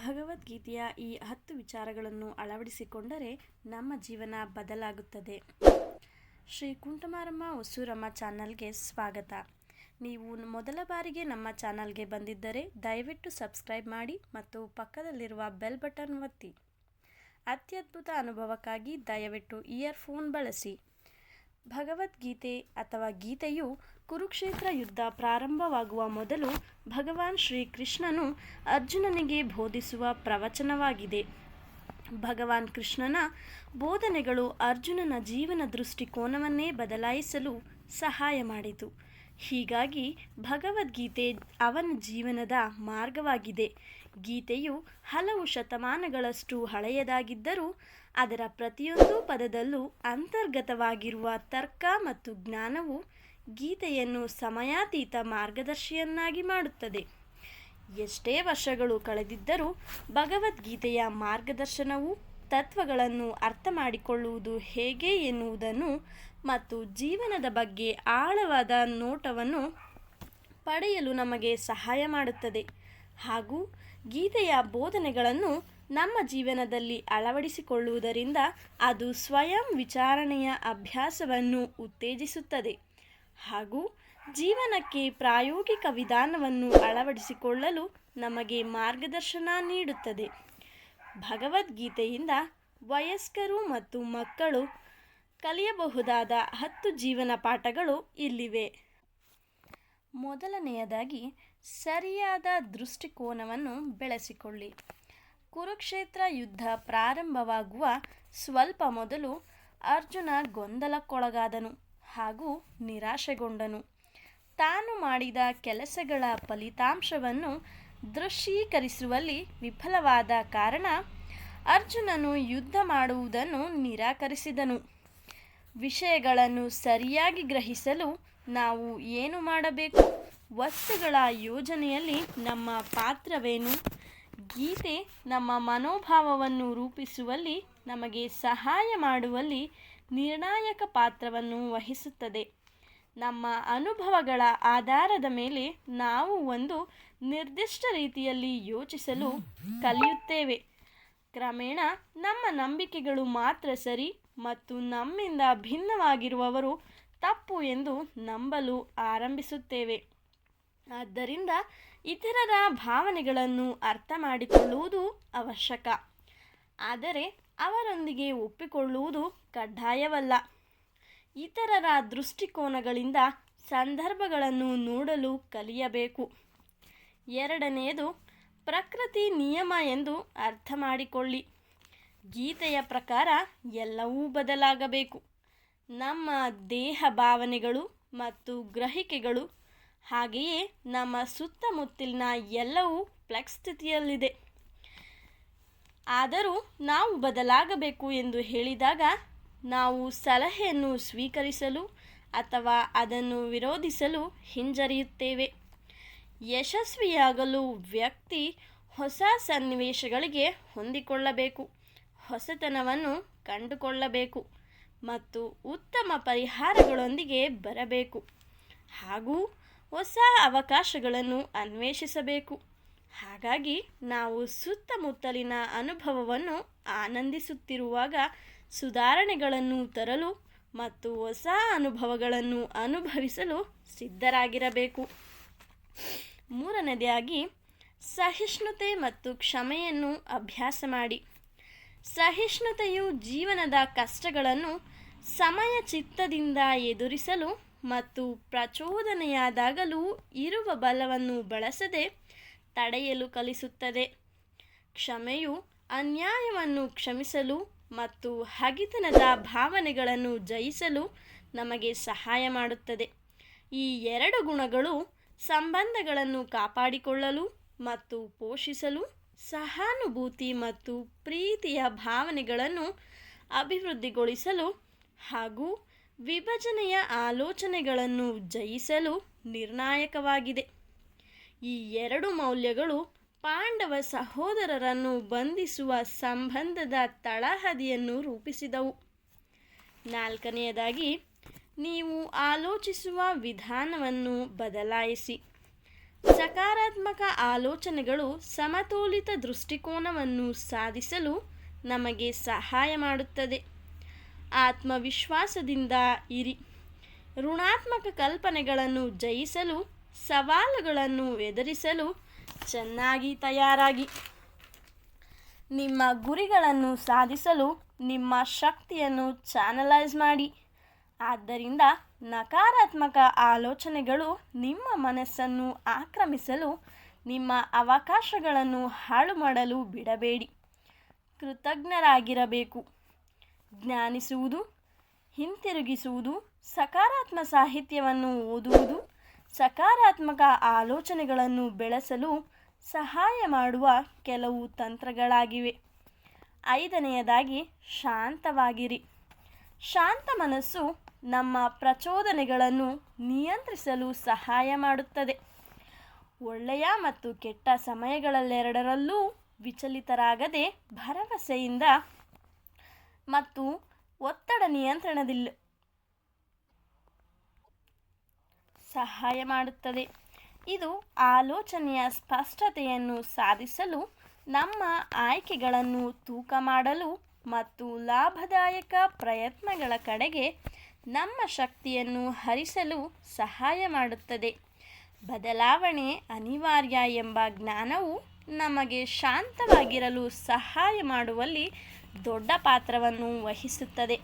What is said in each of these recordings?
ಭಗವದ್ಗೀತೆಯ ಈ ಹತ್ತು ವಿಚಾರಗಳನ್ನು ಅಳವಡಿಸಿಕೊಂಡರೆ ನಮ್ಮ ಜೀವನ ಬದಲಾಗುತ್ತದೆ. ಶ್ರೀ ಕುಂಟಮಾರಮ್ಮ ಹೊಸೂರಮ್ಮ ಚಾನಲ್ಗೆ ಸ್ವಾಗತ. ನೀವು ಮೊದಲ ಬಾರಿಗೆ ನಮ್ಮ ಚಾನಲ್ಗೆ ಬಂದಿದ್ದರೆ ದಯವಿಟ್ಟು ಸಬ್ಸ್ಕ್ರೈಬ್ ಮಾಡಿ ಮತ್ತು ಪಕ್ಕದಲ್ಲಿರುವ ಬೆಲ್ ಬಟನ್ ಒತ್ತಿ. ಅತ್ಯದ್ಭುತ ಅನುಭವಕ್ಕಾಗಿ ದಯವಿಟ್ಟು ಇಯರ್ಫೋನ್ ಬಳಸಿ. ಭಗವದ್ಗೀತೆ ಅಥವಾ ಗೀತೆಯು ಕುರುಕ್ಷೇತ್ರ ಯುದ್ಧ ಪ್ರಾರಂಭವಾಗುವ ಮೊದಲು ಭಗವಾನ್ ಶ್ರೀಕೃಷ್ಣನು ಅರ್ಜುನನಿಗೆ ಬೋಧಿಸುವ ಪ್ರವಚನವಾಗಿದೆ. ಭಗವಾನ್ ಕೃಷ್ಣನ ಬೋಧನೆಗಳು ಅರ್ಜುನನ ಜೀವನ ದೃಷ್ಟಿಕೋನವನ್ನೇ ಬದಲಾಯಿಸಲು ಸಹಾಯ ಮಾಡಿತು. ಹೀಗಾಗಿ ಭಗವದ್ಗೀತೆ ಅವನ ಜೀವನದ ಮಾರ್ಗವಾಗಿದೆ. ಗೀತೆಯು ಹಲವು ಶತಮಾನಗಳಷ್ಟು ಹಳೆಯದಾಗಿದ್ದರೂ ಅದರ ಪ್ರತಿಯೊಂದು ಪದದಲ್ಲೂ ಅಂತರ್ಗತವಾಗಿರುವ ತರ್ಕ ಮತ್ತು ಜ್ಞಾನವು ಗೀತೆಯನ್ನು ಸಮಯಾತೀತ ಮಾರ್ಗದರ್ಶಿಯನ್ನಾಗಿ ಮಾಡುತ್ತದೆ. ಎಷ್ಟೇ ವರ್ಷಗಳು ಕಳೆದಿದ್ದರೂ ಭಗವದ್ಗೀತೆಯ ಮಾರ್ಗದರ್ಶನವು ತತ್ವಗಳನ್ನು ಅರ್ಥ ಮಾಡಿಕೊಳ್ಳುವುದು ಹೇಗೆ ಎನ್ನುವುದನ್ನು ಮತ್ತು ಜೀವನದ ಬಗ್ಗೆ ಆಳವಾದ ನೋಟವನ್ನು ಪಡೆಯಲು ನಮಗೆ ಸಹಾಯ ಮಾಡುತ್ತದೆ. ಹಾಗೂ ಗೀತೆಯ ಬೋಧನೆಗಳನ್ನು ನಮ್ಮ ಜೀವನದಲ್ಲಿ ಅಳವಡಿಸಿಕೊಳ್ಳುವುದರಿಂದ ಅದು ಸ್ವಯಂ ವಿಚಾರಣೆಯ ಅಭ್ಯಾಸವನ್ನು ಉತ್ತೇಜಿಸುತ್ತದೆ. ಹಾಗೂ ಜೀವನಕ್ಕೆ ಪ್ರಾಯೋಗಿಕ ವಿಧಾನವನ್ನು ಅಳವಡಿಸಿಕೊಳ್ಳಲು ನಮಗೆ ಮಾರ್ಗದರ್ಶನ ನೀಡುತ್ತದೆ. ಭಗವದ್ಗೀತೆಯಿಂದ ವಯಸ್ಕರು ಮತ್ತು ಮಕ್ಕಳು ಕಲಿಯಬಹುದಾದ ಹತ್ತು ಜೀವನ ಪಾಠಗಳು ಇಲ್ಲಿವೆ. ಮೊದಲನೆಯದಾಗಿ ಸರಿಯಾದ ದೃಷ್ಟಿಕೋನವನ್ನು ಬೆಳೆಸಿಕೊಳ್ಳಿ. ಕುರುಕ್ಷೇತ್ರ ಯುದ್ಧ ಪ್ರಾರಂಭವಾಗುವ ಸ್ವಲ್ಪ ಮೊದಲು ಅರ್ಜುನ ಗೊಂದಲಕ್ಕೊಳಗಾದನು ಹಾಗೂ ನಿರಾಶೆಗೊಂಡನು. ತಾನು ಮಾಡಿದ ಕೆಲಸಗಳ ಫಲಿತಾಂಶವನ್ನು ದೃಶ್ಯೀಕರಿಸುವಲ್ಲಿ ವಿಫಲವಾದ ಕಾರಣ ಅರ್ಜುನನು ಯುದ್ಧ ಮಾಡುವುದನ್ನು ನಿರಾಕರಿಸಿದನು. ವಿಷಯಗಳನ್ನು ಸರಿಯಾಗಿ ಗ್ರಹಿಸಲು ನಾವು ಏನು ಮಾಡಬೇಕು? ವಸ್ತುಗಳ ಯೋಜನೆಯಲ್ಲಿ ನಮ್ಮ ಪಾತ್ರವೇನು? ಗೀತೆ ನಮ್ಮ ಮನೋಭಾವವನ್ನು ರೂಪಿಸುವಲ್ಲಿ, ನಮಗೆ ಸಹಾಯ ಮಾಡುವಲ್ಲಿ ನಿರ್ಣಾಯಕ ಪಾತ್ರವನ್ನು ವಹಿಸುತ್ತದೆ. ನಮ್ಮ ಅನುಭವಗಳ ಆಧಾರದ ಮೇಲೆ ನಾವು ಒಂದು ನಿರ್ದಿಷ್ಟ ರೀತಿಯಲ್ಲಿ ಯೋಚಿಸಲು ಕಲಿಯುತ್ತೇವೆ. ಕ್ರಮೇಣ ನಮ್ಮ ನಂಬಿಕೆಗಳು ಮಾತ್ರ ಸರಿ ಮತ್ತು ನಮ್ಮಿಂದ ಭಿನ್ನವಾಗಿರುವವರು ತಪ್ಪು ಎಂದು ನಂಬಲು ಆರಂಭಿಸುತ್ತೇವೆ. ಆದ್ದರಿಂದ ಇತರರ ಭಾವನೆಗಳನ್ನು ಅರ್ಥ ಮಾಡಿಕೊಳ್ಳುವುದು ಅವಶ್ಯಕ. ಆದರೆ ಅವರೊಂದಿಗೆ ಒಪ್ಪಿಕೊಳ್ಳುವುದು ಕಡ್ಡಾಯವಲ್ಲ. ಇತರರ ದೃಷ್ಟಿಕೋನಗಳಿಂದ ಸಂದರ್ಭಗಳನ್ನು ನೋಡಲು ಕಲಿಯಬೇಕು. ಎರಡನೆಯದು, ಪ್ರಕೃತಿ ನಿಯಮ ಎಂದು ಅರ್ಥ ಮಾಡಿಕೊಳ್ಳಿ. ಗೀತೆಯ ಪ್ರಕಾರ ಎಲ್ಲವೂ ಬದಲಾಗಬೇಕು. ನಮ್ಮ ದೇಹ ಭಾವನೆಗಳು ಮತ್ತು ಗ್ರಹಿಕೆಗಳು ಹಾಗೆಯೇ ನಮ್ಮ ಸುತ್ತಮುತ್ತಲಿನ ಎಲ್ಲವೂ ಫ್ಲೆಕ್ಸ್ ಸ್ಥಿತಿಯಲ್ಲಿದೆ. ಆದರೂ ನಾವು ಬದಲಾಗಬೇಕು ಎಂದು ಹೇಳಿದಾಗ ನಾವು ಸಲಹೆಯನ್ನು ಸ್ವೀಕರಿಸಲು ಅಥವಾ ಅದನ್ನು ವಿರೋಧಿಸಲು ಹಿಂಜರಿಯುತ್ತೇವೆ. ಯಶಸ್ವಿಯಾಗಲು ವ್ಯಕ್ತಿ ಹೊಸ ಸನ್ನಿವೇಶಗಳಿಗೆ ಹೊಂದಿಕೊಳ್ಳಬೇಕು. ಹೊಸತನವನ್ನು ಕಂಡುಕೊಳ್ಳಬೇಕು ಮತ್ತು ಉತ್ತಮ ಪರಿಹಾರಗಳೊಂದಿಗೆ ಬರಬೇಕು. ಹಾಗೂ ಹೊಸ ಅವಕಾಶಗಳನ್ನು ಅನ್ವೇಷಿಸಬೇಕು. ಹಾಗಾಗಿ ನಾವು ಸುತ್ತಮುತ್ತಲಿನ ಅನುಭವವನ್ನು ಆನಂದಿಸುತ್ತಿರುವಾಗ ಸುಧಾರಣೆಗಳನ್ನು ತರಲು ಮತ್ತು ಹೊಸ ಅನುಭವಗಳನ್ನು ಅನುಭವಿಸಲು ಸಿದ್ಧರಾಗಿರಬೇಕು. ಮೂರನೇದಾಗಿ ಸಹಿಷ್ಣುತೆ ಮತ್ತು ಕ್ಷಮೆಯನ್ನು ಅಭ್ಯಾಸ ಮಾಡಿ. ಸಹಿಷ್ಣುತೆಯು ಜೀವನದ ಕಷ್ಟಗಳನ್ನು ಸಮಯ ಚಿತ್ತದಿಂದ ಎದುರಿಸಲು ಮತ್ತು ಪ್ರಚೋದನೆಯಾದಾಗಲೂ ಇರುವ ಬಲವನ್ನು ಬಳಸದೆ ತಡೆಯಲು ಕಲಿಸುತ್ತದೆ. ಕ್ಷಮೆಯು ಅನ್ಯಾಯವನ್ನು ಕ್ಷಮಿಸಲು ಮತ್ತು ಹಗಿತನದ ಭಾವನೆಗಳನ್ನು ಜಯಿಸಲು ನಮಗೆ ಸಹಾಯ ಮಾಡುತ್ತದೆ. ಈ ಎರಡು ಗುಣಗಳು ಸಂಬಂಧಗಳನ್ನು ಕಾಪಾಡಿಕೊಳ್ಳಲು ಮತ್ತು ಪೋಷಿಸಲು ಸಹಾನುಭೂತಿ ಮತ್ತು ಪ್ರೀತಿಯ ಭಾವನೆಗಳನ್ನು ಅಭಿವೃದ್ಧಿಗೊಳಿಸಲು ಹಾಗೂ ವಿಭಜನೆಯ ಆಲೋಚನೆಗಳನ್ನು ಜಯಿಸಲು ನಿರ್ಣಾಯಕವಾಗಿದೆ. ಈ ಎರಡು ಮೌಲ್ಯಗಳು ಪಾಂಡವ ಸಹೋದರರನ್ನು ಬಂಧಿಸುವ ಸಂಬಂಧದ ತಳಹದಿಯನ್ನು ರೂಪಿಸಿದವು. ನಾಲ್ಕನೆಯದಾಗಿ, ನೀವು ಆಲೋಚಿಸುವ ವಿಧಾನವನ್ನು ಬದಲಾಯಿಸಿ. ಸಕಾರಾತ್ಮಕ ಆಲೋಚನೆಗಳು ಸಮತೋಲಿತ ದೃಷ್ಟಿಕೋನವನ್ನು ಸಾಧಿಸಲು ನಮಗೆ ಸಹಾಯ ಮಾಡುತ್ತದೆ. ಆತ್ಮವಿಶ್ವಾಸದಿಂದ ಇರಿ. ಋಣಾತ್ಮಕ ಕಲ್ಪನೆಗಳನ್ನು ಜಯಿಸಲು, ಸವಾಲುಗಳನ್ನು ಎದುರಿಸಲು ಚೆನ್ನಾಗಿ ತಯಾರಾಗಿ. ನಿಮ್ಮ ಗುರಿಗಳನ್ನು ಸಾಧಿಸಲು ನಿಮ್ಮ ಶಕ್ತಿಯನ್ನು ಚಾನಲೈಸ್ ಮಾಡಿ. ಆದ್ದರಿಂದ ನಕಾರಾತ್ಮಕ ಆಲೋಚನೆಗಳು ನಿಮ್ಮ ಮನಸ್ಸನ್ನು ಆಕ್ರಮಿಸಲು, ನಿಮ್ಮ ಅವಕಾಶಗಳನ್ನು ಹಾಳು ಮಾಡಲು ಬಿಡಬೇಡಿ. ಕೃತಜ್ಞರಾಗಿರಬೇಕು. ಜ್ಞಾನಿಸುವುದು, ಹಿಂತಿರುಗಿಸುವುದು, ಸಕಾರಾತ್ಮ ಸಾಹಿತ್ಯವನ್ನು ಓದುವುದು, ಸಕಾರಾತ್ಮಕ ಆಲೋಚನೆಗಳನ್ನು ಬೆಳೆಸಲು ಸಹಾಯ ಮಾಡುವ ಕೆಲವು ತಂತ್ರಗಳಾಗಿವೆ. ಐದನೆಯದಾಗಿ ಶಾಂತವಾಗಿರಿ. ಶಾಂತ ಮನಸ್ಸು ನಮ್ಮ ಪ್ರಚೋದನೆಗಳನ್ನು ನಿಯಂತ್ರಿಸಲು ಸಹಾಯ ಮಾಡುತ್ತದೆ. ಒಳ್ಳೆಯ ಮತ್ತು ಕೆಟ್ಟ ಸಮಯಗಳಲ್ಲೆರಡರಲ್ಲೂ ವಿಚಲಿತರಾಗದೆ ಭರವಸೆಯಿಂದ ಮತ್ತು ಒತ್ತಡ ನಿಯಂತ್ರಣದಿಲ್ಲ ಸಹಾಯ ಮಾಡುತ್ತದೆ. ಇದು ಆಲೋಚನೆಯ ಸ್ಪಷ್ಟತೆಯನ್ನು ಸಾಧಿಸಲು, ನಮ್ಮ ಆಯ್ಕೆಗಳನ್ನು ತೂಕ ಮಾಡಲು ಮತ್ತು ಲಾಭದಾಯಕ ಪ್ರಯತ್ನಗಳ ಕಡೆಗೆ ನಮ್ಮ ಶಕ್ತಿಯನ್ನು ಹರಿಸಲು ಸಹಾಯ ಮಾಡುತ್ತದೆ. ಬದಲಾವಣೆ ಅನಿವಾರ್ಯ ಎಂಬ ಜ್ಞಾನವು ನಮಗೆ ಶಾಂತವಾಗಿರಲು ಸಹಾಯ ಮಾಡುವಲ್ಲಿ ದೊಡ್ಡ ಪಾತ್ರವನ್ನು ವಹಿಸುತ್ತದೆ.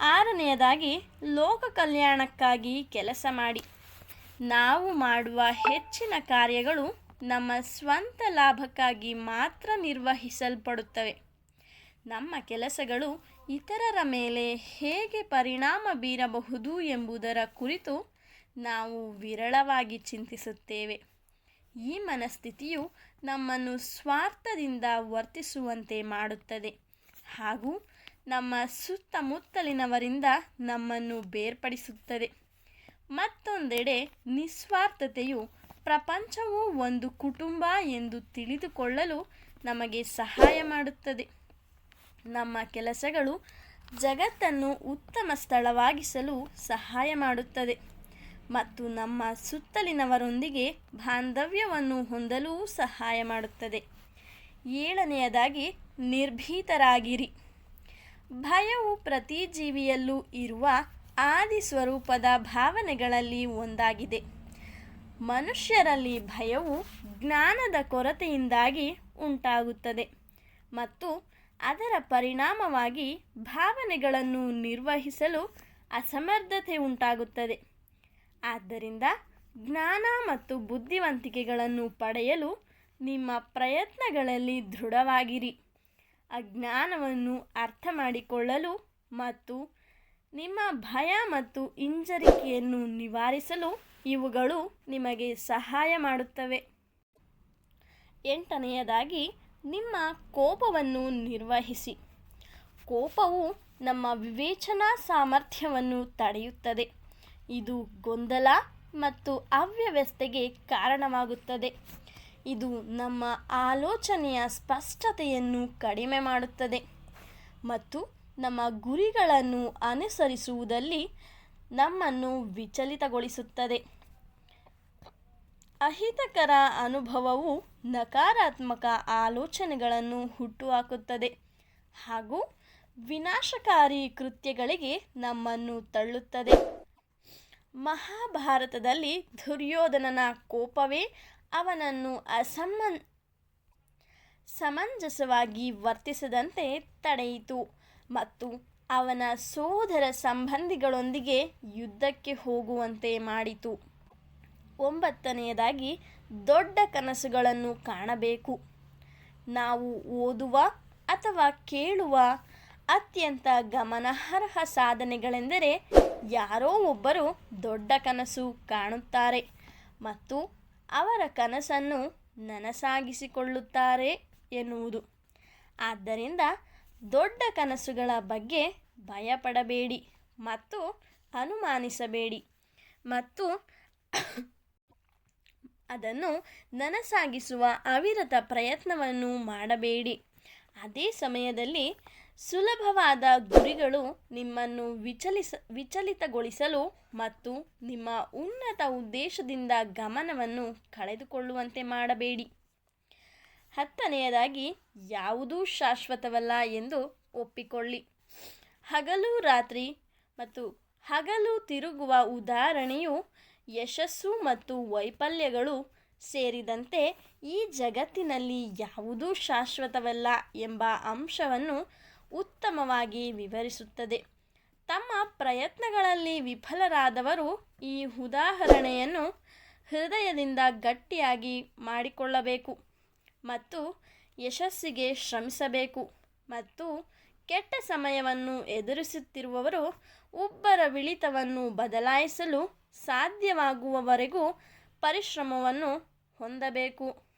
ಆರನೆಯದಾಗಿ, ಲೋಕ ಕಲ್ಯಾಣಕ್ಕಾಗಿ ಕೆಲಸ ಮಾಡಿ. ನಾವು ಮಾಡುವ ಹೆಚ್ಚಿನ ಕಾರ್ಯಗಳು ನಮ್ಮ ಸ್ವಂತ ಲಾಭಕ್ಕಾಗಿ ಮಾತ್ರ ನಿರ್ವಹಿಸಲ್ಪಡುತ್ತವೆ. ನಮ್ಮ ಕೆಲಸಗಳು ಇತರರ ಮೇಲೆ ಹೇಗೆ ಪರಿಣಾಮ ಬೀರಬಹುದು ಎಂಬುದರ ಕುರಿತು ನಾವು ವಿರಳವಾಗಿ ಚಿಂತಿಸುತ್ತೇವೆ. ಈ ಮನಸ್ಥಿತಿಯು ನಮ್ಮನ್ನು ಸ್ವಾರ್ಥದಿಂದ ವರ್ತಿಸುವಂತೆ ಮಾಡುತ್ತದೆ. ಹಾಗೂ ನಮ್ಮ ಸುತ್ತಮುತ್ತಲಿನವರಿಂದ ನಮ್ಮನ್ನು ಬೇರ್ಪಡಿಸುತ್ತದೆ. ಮತ್ತೊಂದೆಡೆ ನಿಸ್ವಾರ್ಥತೆಯು ಪ್ರಪಂಚವು ಒಂದು ಕುಟುಂಬ ಎಂದು ತಿಳಿದುಕೊಳ್ಳಲು ನಮಗೆ ಸಹಾಯ ಮಾಡುತ್ತದೆ. ನಮ್ಮ ಕೆಲಸಗಳು ಜಗತ್ತನ್ನು ಉತ್ತಮ ಸ್ಥಳವಾಗಿಸಲು ಸಹಾಯ ಮಾಡುತ್ತದೆ. ಮತ್ತು ನಮ್ಮ ಸುತ್ತಲಿನವರೊಂದಿಗೆ ಬಾಂಧವ್ಯವನ್ನು ಹೊಂದಲೂ ಸಹಾಯ ಮಾಡುತ್ತದೆ. ಏಳನೆಯದಾಗಿ, ನಿರ್ಭೀತರಾಗಿರಿ. ಭಯವು ಪ್ರತಿ ಜೀವಿಯಲ್ಲೂ ಇರುವ ಆದಿ ಸ್ವರೂಪದ ಭಾವನೆಗಳಲ್ಲಿ ಒಂದಾಗಿದೆ. ಮನುಷ್ಯರಲ್ಲಿ ಭಯವು ಜ್ಞಾನದ ಕೊರತೆಯಿಂದಾಗಿ ಉಂಟಾಗುತ್ತದೆ ಮತ್ತು ಅದರ ಪರಿಣಾಮವಾಗಿ ಭಾವನೆಗಳನ್ನು ನಿರ್ವಹಿಸಲು ಅಸಮರ್ಥತೆ ಉಂಟಾಗುತ್ತದೆ. ಆದ್ದರಿಂದ ಜ್ಞಾನ ಮತ್ತು ಬುದ್ಧಿವಂತಿಕೆಗಳನ್ನು ಪಡೆಯಲು ನಿಮ್ಮ ಪ್ರಯತ್ನಗಳಲ್ಲಿ ದೃಢವಾಗಿರಿ. ಅಜ್ಞಾನವನ್ನು ಅರ್ಥ ಮಾಡಿಕೊಳ್ಳಲು ಮತ್ತು ನಿಮ್ಮ ಭಯ ಮತ್ತು ಹಿಂಜರಿಕೆಯನ್ನು ನಿವಾರಿಸಲು ಇವುಗಳು ನಿಮಗೆ ಸಹಾಯ ಮಾಡುತ್ತವೆ. ಎಂಟನೆಯದಾಗಿ, ನಿಮ್ಮ ಕೋಪವನ್ನು ನಿರ್ವಹಿಸಿ. ಕೋಪವು ನಮ್ಮ ವಿವೇಚನಾ ಸಾಮರ್ಥ್ಯವನ್ನು ತಡೆಯುತ್ತದೆ. ಇದು ಗೊಂದಲ ಮತ್ತು ಅವ್ಯವಸ್ಥೆಗೆ ಕಾರಣವಾಗುತ್ತದೆ. ಇದು ನಮ್ಮ ಆಲೋಚನೆಯ ಸ್ಪಷ್ಟತೆಯನ್ನು ಕಡಿಮೆ ಮಾಡುತ್ತದೆ ಮತ್ತು ನಮ್ಮ ಗುರಿಗಳನ್ನು ಅನುಸರಿಸುವುದಲ್ಲಿ ನಮ್ಮನ್ನು ವಿಚಲಿತಗೊಳಿಸುತ್ತದೆ. ಅಹಿತಕರ ಅನುಭವವು ನಕಾರಾತ್ಮಕ ಆಲೋಚನೆಗಳನ್ನು ಹುಟ್ಟುಹಾಕುತ್ತದೆ ಹಾಗೂ ವಿನಾಶಕಾರಿ ಕೃತ್ಯಗಳಿಗೆ ನಮ್ಮನ್ನು ತಳ್ಳುತ್ತದೆ. ಮಹಾಭಾರತದಲ್ಲಿ ದುರ್ಯೋಧನನ ಕೋಪವೇ ಅವನನ್ನು ಅಸಮನ್, ಸಮಂಜಸವಾಗಿ ವರ್ತಿಸದಂತೆ ತಡೆಯಿತು ಮತ್ತು ಅವನ ಸೋದರ ಸಂಬಂಧಿಗಳೊಂದಿಗೆ ಯುದ್ಧಕ್ಕೆ ಹೋಗುವಂತೆ ಮಾಡಿತು. ಒಂಬತ್ತನೆಯದಾಗಿ, ದೊಡ್ಡ ಕನಸುಗಳನ್ನು ಕಾಣಬೇಕು. ನಾವು ಓದುವ ಅಥವಾ ಕೇಳುವ ಅತ್ಯಂತ ಗಮನಾರ್ಹ ಸಾಧನೆಗಳೆಂದರೆ ಯಾರೋ ಒಬ್ಬರು ದೊಡ್ಡ ಕನಸು ಕಾಣುತ್ತಾರೆ ಮತ್ತು ಅವರ ಕನಸನ್ನು ನನಸಾಗಿಸಿಕೊಳ್ಳುತ್ತಾರೆ ಎನ್ನುವುದು. ಆದ್ದರಿಂದ ದೊಡ್ಡ ಕನಸುಗಳ ಬಗ್ಗೆ ಭಯಪಡಬೇಡಿ ಮತ್ತು ಅನುಮಾನಿಸಬೇಡಿ ಮತ್ತು ಅದನ್ನು ನನಸಾಗಿಸುವ ಅವಿರತ ಪ್ರಯತ್ನವನ್ನು ಮಾಡಬೇಡಿ. ಅದೇ ಸಮಯದಲ್ಲಿ ಸುಲಭವಾದ ಗುರಿಗಳು ನಿಮ್ಮನ್ನು ವಿಚಲಿಸ, ವಿಚಲಿತಗೊಳಿಸಲು ಮತ್ತು ನಿಮ್ಮ ಉನ್ನತ ಉದ್ದೇಶದಿಂದ ಗಮನವನ್ನು ಕಳೆದುಕೊಳ್ಳುವಂತೆ ಮಾಡಬೇಡಿ. ಹತ್ತನೆಯದಾಗಿ, ಯಾವುದೂ ಶಾಶ್ವತವಲ್ಲ ಎಂದು ಒಪ್ಪಿಕೊಳ್ಳಿ. ಹಗಲು ರಾತ್ರಿ ಮತ್ತು ಹಗಲು ತಿರುಗುವ ಉದಾಹರಣೆಯು ಯಶಸ್ಸು ಮತ್ತು ವೈಫಲ್ಯಗಳು ಸೇರಿದಂತೆ ಈ ಜಗತ್ತಿನಲ್ಲಿ ಯಾವುದೂ ಶಾಶ್ವತವಲ್ಲ ಎಂಬ ಅಂಶವನ್ನು ಉತ್ತಮವಾಗಿ ವಿವರಿಸುತ್ತದೆ. ತಮ್ಮ ಪ್ರಯತ್ನಗಳಲ್ಲಿ ವಿಫಲರಾದವರು ಈ ಉದಾಹರಣೆಯನ್ನು ಹೃದಯದಿಂದ ಗಟ್ಟಿಯಾಗಿ ಮಾಡಿಕೊಳ್ಳಬೇಕು ಮತ್ತು ಯಶಸ್ಸಿಗೆ ಶ್ರಮಿಸಬೇಕು ಮತ್ತು ಕೆಟ್ಟ ಸಮಯವನ್ನು ಎದುರಿಸುತ್ತಿರುವವರು ಒಬ್ಬರ ವಿಳಿತವನ್ನು ಬದಲಾಯಿಸಲು ಸಾಧ್ಯವಾಗುವವರೆಗೂ ಪರಿಶ್ರಮವನ್ನು ಹೊಂದಬೇಕು.